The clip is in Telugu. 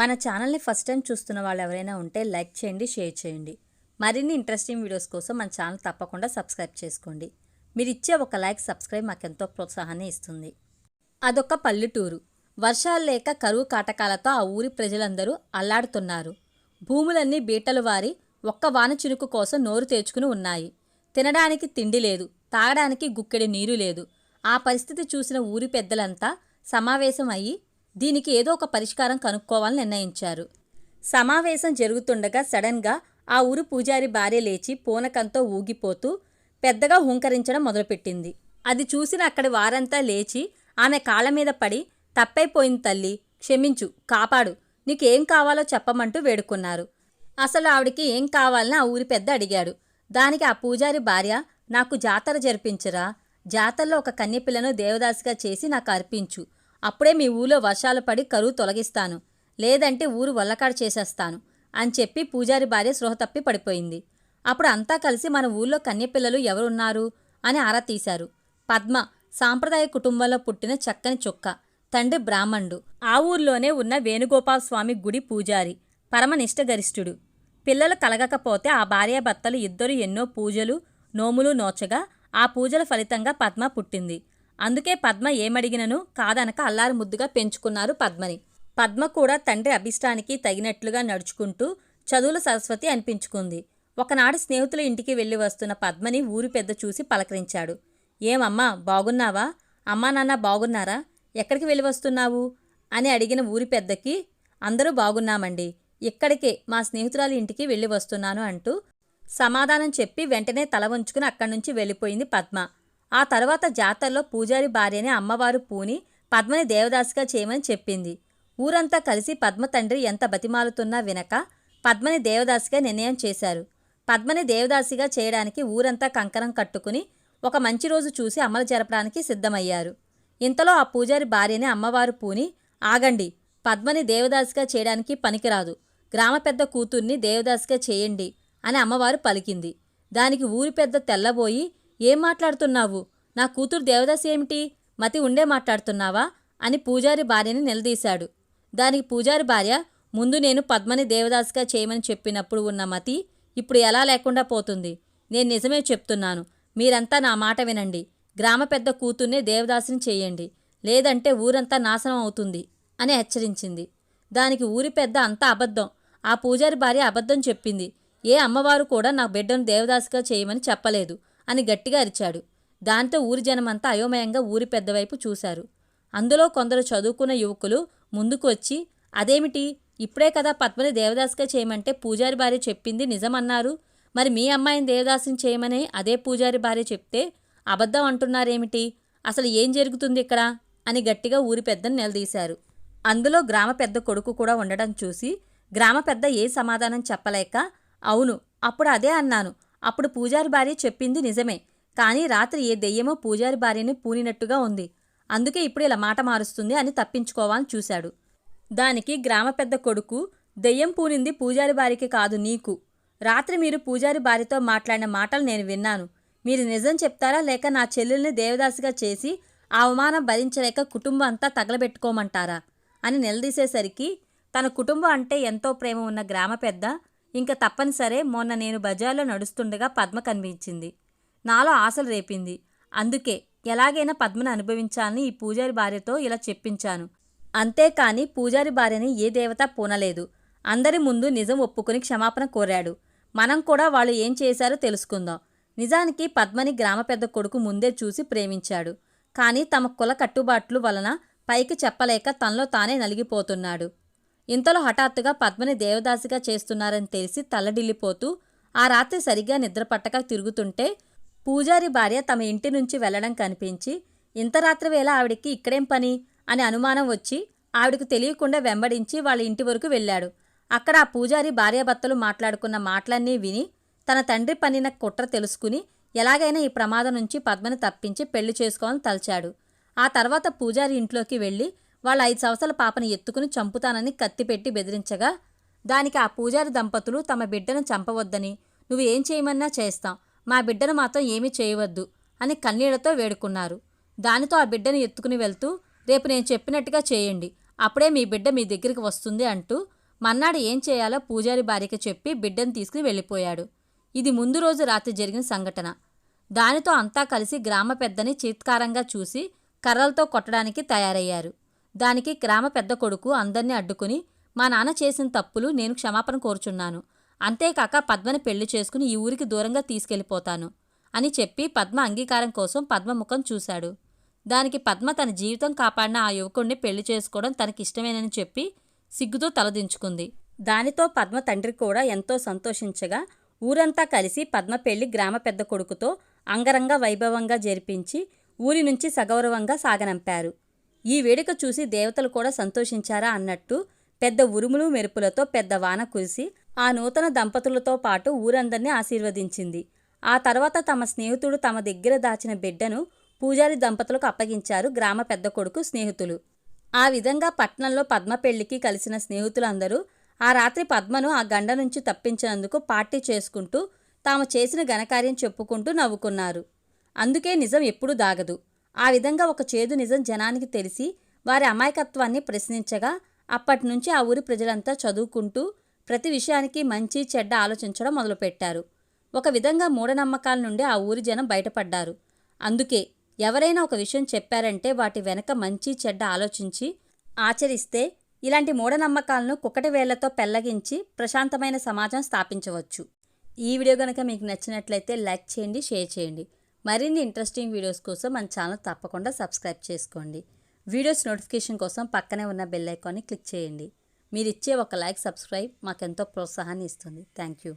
మన ఛానల్ని ఫస్ట్ టైం చూస్తున్న వాళ్ళు ఎవరైనా ఉంటే లైక్ చేయండి షేర్ చేయండి. మరిన్ని ఇంట్రెస్టింగ్ వీడియోస్ కోసం మన ఛానల్ తప్పకుండా సబ్స్క్రైబ్ చేసుకోండి. మీరు ఇచ్చే ఒక లైక్ సబ్స్క్రైబ్ మాకెంతో ప్రోత్సాహాన్ని ఇస్తుంది. అదొక పల్లెటూరు వర్షాలు లేక కరువు కాటకాలతో ఆ ఊరి ప్రజలందరూ అల్లాడుతున్నారు. భూములన్నీ బీటలు వారి ఒక్క వాన చినుకు కోసం నోరు తెరుచుకుని ఉన్నాయి. తినడానికి తిండి లేదు తాగడానికి గుక్కెడి నీరు లేదు. ఆ పరిస్థితి చూసిన ఊరి పెద్దలంతా సమావేశం అయ్యి దీనికి ఏదో ఒక పరిష్కారం కనుక్కోవాలని నిర్ణయించారు. సమావేశం జరుగుతుండగా సడన్గా ఆ ఊరు పూజారి భార్య లేచి పూనకంతో ఊగిపోతూ పెద్దగా హుంకరించడం మొదలుపెట్టింది. అది చూసిన అక్కడి వారంతా లేచి ఆమె కాళ్ళ మీద పడి తప్పైపోయింది తల్లి క్షమించు కాపాడు నీకేం కావాలో చెప్పమంటూ వేడుకున్నారు. అసలు ఆవిడికి ఏం కావాలని ఆ ఊరి పెద్ద అడిగాడు. దానికి ఆ పూజారి భార్య నాకు జాతర జరిపించరా జాతరలో ఒక కన్యపిల్లను దేవదాసిగా చేసి నాకు అర్పించు అప్పుడే మీ ఊళ్ళో వర్షాలు పడి కరువు తొలగిస్తాను. లేదంటే ఊరు వల్లకాడు చేసేస్తాను అని చెప్పి పూజారి భార్య స్పృహ తప్పి పడిపోయింది. అప్పుడు అంతా కలిసి మన ఊళ్ళో కన్యపిల్లలు ఎవరున్నారు అని ఆరా తీశారు. పద్మ సాంప్రదాయ కుటుంబంలో పుట్టిన చక్కని చుక్క తండ్రి బ్రాహ్మణుడు. ఆ ఊర్లోనే ఉన్న వేణుగోపాల స్వామి గుడి పూజారి పరమనిష్టగరిష్ఠుడు పిల్లలు కలగకపోతే ఆ భార్యాభర్తలు ఇద్దరు ఎన్నో పూజలు నోములు నోచగా ఆ పూజల ఫలితంగా పద్మ పుట్టింది. అందుకే పద్మ ఏమడిగినను కాదనక అల్లారు ముద్దుగా పెంచుకున్నారు పద్మని. పద్మ కూడా తండ్రి అభిష్టానికి తగినట్లుగా నడుచుకుంటూ చదువుల సరస్వతి అనిపించుకుంది. ఒకనాడు స్నేహితుల ఇంటికి వెళ్ళి వస్తున్న పద్మని ఊరి పెద్ద చూసి పలకరించాడు. ఏమమ్మా బాగున్నావా? అమ్మా నాన్న బాగున్నారా? ఎక్కడికి వెళ్ళి వస్తున్నావు? అని అడిగిన ఊరి పెద్దకి అందరూ బాగున్నామండి. ఇక్కడికే మా స్నేహితురాలి ఇంటికి వెళ్ళి వస్తున్నాను అంటూ సమాధానం చెప్పి వెంటనే తల వంచుకుని అక్కడి నుంచి వెళ్ళిపోయింది పద్మ. ఆ తర్వాత జాతరలో పూజారి భార్యని అమ్మవారు పూని పద్మని దేవదాసిగా చేయమని చెప్పింది. ఊరంతా కలిసి పద్మ తండ్రి ఎంత బతిమాలుతున్నా వినక పద్మని దేవదాసిగా నిర్ణయం చేశారు. పద్మని దేవదాసిగా చేయడానికి ఊరంతా కంకణం కట్టుకుని ఒక మంచి రోజు చూసి అమలు జరపడానికి సిద్ధమయ్యారు. ఇంతలో ఆ పూజారి భార్యని అమ్మవారు పూని ఆగండి పద్మని దేవదాసిగా చేయడానికి పనికిరాదు. గ్రామ పెద్ద కూతుర్ని దేవదాసిగా చేయండి అని అమ్మవారు పలికింది. దానికి ఊరి పెద్ద తెల్లబోయి ఏం మాట్లాడుతున్నావు? నా కూతురు దేవదాసి ఏమిటి? మతి ఉండే మాట్లాడుతున్నావా? అని పూజారి భార్యని నిలదీశాడు. దానికి పూజారి భార్య ముందు నేను పద్మని దేవదాసిగా చేయమని చెప్పినప్పుడు ఉన్న మతి ఇప్పుడు ఎలా లేకుండా పోతుంది? నేను నిజమే చెప్తున్నాను. మీరంతా నా మాట వినండి. గ్రామ పెద్ద కూతుర్నే దేవదాసిని చేయండి. లేదంటే ఊరంతా నాశనం అవుతుంది అని హెచ్చరించింది. దానికి ఊరి పెద్ద అంతా అబద్ధం. ఆ పూజారి భార్య అబద్ధం చెప్పింది. ఏ అమ్మవారు కూడా నా బిడ్డను దేవదాసిగా చేయమని చెప్పలేదు. అని గట్టిగా అరిచాడు. దాంతో ఊరి జనమంతా అయోమయంగా ఊరి పెద్దవైపు చూశారు. అందులో కొందరు చదువుకున్న యువకులు ముందుకు వచ్చి అదేమిటి? ఇప్పుడే కదా పద్మని దేవదాసిగా చేయమంటే పూజారి భార్య చెప్పింది నిజమన్నారు. మరి మీ అమ్మాయిని దేవదాసుని చేయమని అదే పూజారి భార్య చెప్తే అబద్ధం అంటున్నారేమిటి? అసలు ఏం జరుగుతుంది ఇక్కడ? అని గట్టిగా ఊరి పెద్దని నిలదీశారు. అందులో గ్రామ పెద్ద కొడుకు కూడా ఉండడం చూసి గ్రామ పెద్ద ఏ సమాధానం చెప్పలేక అవును అప్పుడు అదే అన్నాను. అప్పుడు పూజారి భార్య చెప్పింది నిజమే. కానీ రాత్రి ఏ దెయ్యమో పూజారి భార్యని పూనినట్టుగా ఉంది. అందుకే ఇప్పుడు ఇలా మాట మారుస్తుంది అని తప్పించుకోవాలని చూశాడు. దానికి గ్రామ పెద్ద కొడుకు దెయ్యం పూనింది పూజారి భార్యకి కాదు నీకు. రాత్రి మీరు పూజారి భార్యతో మాట్లాడిన మాటలు నేను విన్నాను. మీరు నిజం చెప్తారా లేక నా చెల్లెల్ని దేవదాసిగా చేసి ఆ అవమానం భరించలేక కుటుంబం అంతా తగలబెట్టుకోమంటారా? అని నిలదీసేసరికి తన కుటుంబం అంటే ఎంతో ప్రేమ ఉన్న గ్రామ పెద్ద ఇంక తప్పనిసరే మొన్న నేను బజార్లో నడుస్తుండగా పద్మ కనిపించింది. నాలో ఆశలు రేపింది. అందుకే ఎలాగైనా పద్మను అనుభవించాలని ఈ పూజారి భార్యతో ఇలా చెప్పించాను. అంతేకాని పూజారి భార్యని ఏ దేవత పూనలేదు. అందరి ముందు నిజం ఒప్పుకుని క్షమాపణ కోరాడు. మనం కూడా వాళ్ళు ఏం చేశారో తెలుసుకుందాం. నిజానికి పద్మని గ్రామ పెద్ద కొడుకు ముందే చూసి ప్రేమించాడు. కానీ తమ కుల కట్టుబాట్లు వలన పైకి చెప్పలేక తనలో తానే నలిగిపోతున్నాడు. ఇంతలో హఠాత్తుగా పద్మని దేవదాసిగా చేస్తున్నారని తెలిసి తలడిల్లిపోతూ ఆ రాత్రి సరిగ్గా నిద్రపట్టక తిరుగుతుంటే పూజారి భార్య తమ ఇంటి నుంచి వెళ్ళడం కనిపించి ఇంత రాత్రి వేళ ఆవిడికి ఇక్కడేం పని? అని అనుమానం వచ్చి ఆవిడకు తెలియకుండా వెంబడించి వాళ్ళ ఇంటి వరకు వెళ్ళాడు. అక్కడ ఆ పూజారి భార్యాభర్తలు మాట్లాడుకున్న మాటలన్నీ విని తన తండ్రి పనిన కుట్ర తెలుసుకుని ఎలాగైనా ఈ ప్రమాదం నుంచి పద్మని తప్పించి పెళ్ళి చేసుకోవాలని తలచాడు. ఆ తర్వాత పూజారి ఇంట్లోకి వెళ్ళి వాళ్ళ ఐదు సంవత్సరాల పాపని ఎత్తుకుని చంపుతానని కత్తిపెట్టి బెదిరించగా దానికి ఆ పూజారి దంపతులు తమ బిడ్డను చంపవద్దని నువ్వు ఏం చేయమన్నా చేస్తాం మా బిడ్డను మాత్రం ఏమీ చేయవద్దు అని కన్నీళ్ళతో వేడుకున్నారు. దానితో ఆ బిడ్డను ఎత్తుకుని వెళ్తూ రేపు నేను చెప్పినట్టుగా చేయండి అప్పుడే మీ బిడ్డ మీ దగ్గరికి వస్తుంది అంటూ మన్నాడు ఏం చేయాలో పూజారి భార్యకి చెప్పి బిడ్డను తీసుకుని వెళ్ళిపోయాడు. ఇది ముందు రోజు రాత్రి జరిగిన సంఘటన. దానితో అంతా కలిసి గ్రామ పెద్దని చీత్కారంగా చూసి కర్రలతో కొట్టడానికి తయారయ్యారు. దానికి గ్రామ పెద్ద కొడుకు అందర్నీ అడ్డుకుని మా నాన్న చేసిన తప్పులు నేను క్షమాపణ కోరుచున్నాను. అంతేకాక పద్మని పెళ్ళి చేసుకుని ఈ ఊరికి దూరంగా తీసుకెళ్ళిపోతాను అని చెప్పి పద్మ అంగీకారం కోసం పద్మ ముఖం చూశాడు. దానికి పద్మ తన జీవితం కాపాడిన ఆ యువకుణ్ణి పెళ్ళి చేసుకోవడం తనకిష్టమేనని చెప్పి సిగ్గుతో తలదించుకుంది. దానితో పద్మ తండ్రి కూడా ఎంతో సంతోషించగా ఊరంతా కలిసి పద్మ పెళ్ళి గ్రామ పెద్ద కొడుకుతో అంగరంగ వైభవంగా జరిపించి ఊరి నుంచి సగౌరవంగా సాగనంపారు. ఈ వేడుక చూసి దేవతలు కూడా సంతోషించారా అన్నట్టు పెద్ద ఉరుములు మెరుపులతో పెద్ద వాన కురిసి ఆ నూతన దంపతులతో పాటు ఊరందరినీ ఆశీర్వదించింది. ఆ తర్వాత తమ స్నేహితుడు తమ దగ్గర దాచిన బిడ్డను పూజారి దంపతులకు అప్పగించారు గ్రామ పెద్ద కొడుకు స్నేహితులు. ఆ విధంగా పట్నంలో పద్మ పెళ్ళికి కలిసిన స్నేహితులందరూ ఆ రాత్రి పద్మను ఆ గండ నుంచి తప్పించినందుకు పార్టీ చేసుకుంటూ తాము చేసిన ఘనకార్యం చెప్పుకుంటూ నవ్వుకున్నారు. అందుకే నిజం ఎప్పుడూ దాగదు. ఆ విధంగా ఒక చేదు నిజం జనానికి తెలిసి వారి అమాయకత్వాన్ని ప్రశ్నించగా అప్పటి నుంచి ఆ ఊరి ప్రజలంతా చదువుకుంటూ ప్రతి విషయానికి మంచి చెడ్డ ఆలోచించడం మొదలుపెట్టారు. ఒక విధంగా మూఢనమ్మకాల నుండి ఆ ఊరి జనం బయటపడ్డారు. అందుకే ఎవరైనా ఒక విషయం చెప్పారంటే వాటి వెనక మంచి చెడ్డ ఆలోచించి ఆచరిస్తే ఇలాంటి మూఢనమ్మకాలను కుక్కటి వేళ్ళతో పెళ్ళగించి ప్రశాంతమైన సమాజం స్థాపించవచ్చు. ఈ వీడియో కనుక మీకు నచ్చినట్లయితే లైక్ చేయండి షేర్ చేయండి. మరిన్ని ఇంట్రెస్టింగ్ వీడియోస్ కోసం మన ఛానల్ తప్పకుండా సబ్స్క్రైబ్ చేసుకోండి. వీడియోస్ నోటిఫికేషన్ కోసం పక్కనే ఉన్న బెల్ ఐకాన్ని క్లిక్ చేయండి. మీరు ఇచ్చే ఒక లైక్ సబ్స్క్రైబ్ మాకెంతో ప్రోత్సాహాన్ని ఇస్తుంది. Thank you.